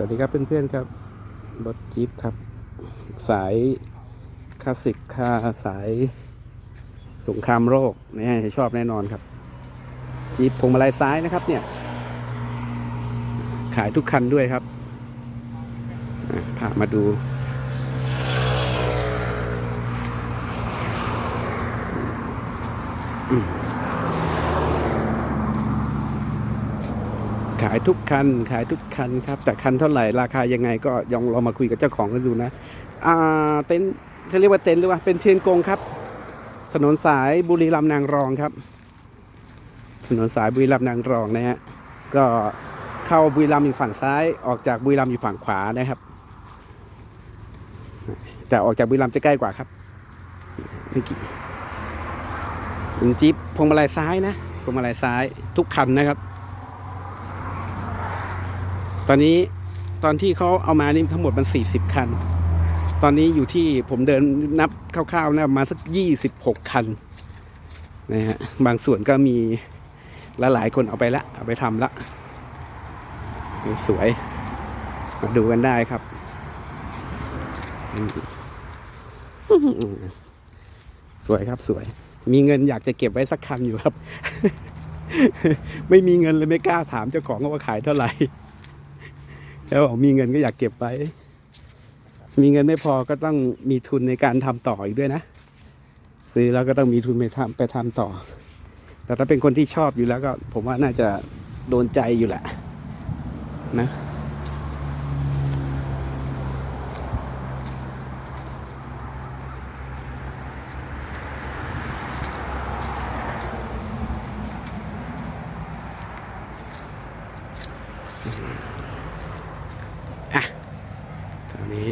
สวัสดีครับเพื่อนๆครับ รถจี๊ปครับ สายคลาสสิกคาสายสงครามโรคเนี่ยชอบแน่นอนครับ จี๊ปพวงมาลัยซ้ายนะครับ เนี่ย ขายทุกคันด้วยครับพามาดู ขายทุกคัน ขายทุกคันครับ แต่คันเท่าไหร่ราคายังไงก็ยองเรามาคุยกับเจ้าของกันดูนะ อ่าเต็นท์จะเรียกว่าเต็นท์หรือว่าเป็นเชียงกงครับ ถนนสายบุรีรัมย์นางรองครับ ถนนสายบุรีรัมย์นางรองนะฮะก็เข้าบุรีรัมย์อยู่ฝั่งซ้าย ออกจากบุรีรัมย์อยู่ฝั่งขวานะครับ แต่ออกจากบุรีรัมย์จะใกล้กว่าครับไม่กี่จิ๊บพวงมาลัยซ้ายนะพวงมาลัยซ้ายทุกคันนะครับ ตอนนี้ตอนที่เขาเอามานี่ทั้งหมดมันสี่สิบคัน ตอนนี้อยู่ที่ผมเดินนับคร่าวๆนะมาสักยี่สิบหกคันนะฮะบางส่วนก็มีละหลายคนเอาไปละเอาไปทำละสวยมาดูกันได้ครับสวยครับสวย มีเงินอยากจะเก็บไว้สักคันอยู่ครับ ไม่มีเงินเลยไม่กล้าถามเจ้าของว่าขายเท่าไหร่ แล้วบอกมีเงินก็อยากเก็บไว้ มีเงินไม่พอก็ต้องมีทุนในการทำต่ออีกด้วยนะ ซื้อแล้วก็ต้องมีทุนไปทำไปทำต่อ แต่ถ้าเป็นคนที่ชอบอยู่แล้วก็ ผมว่าน่าจะโดนใจอยู่แหละ นะอะตอน นี้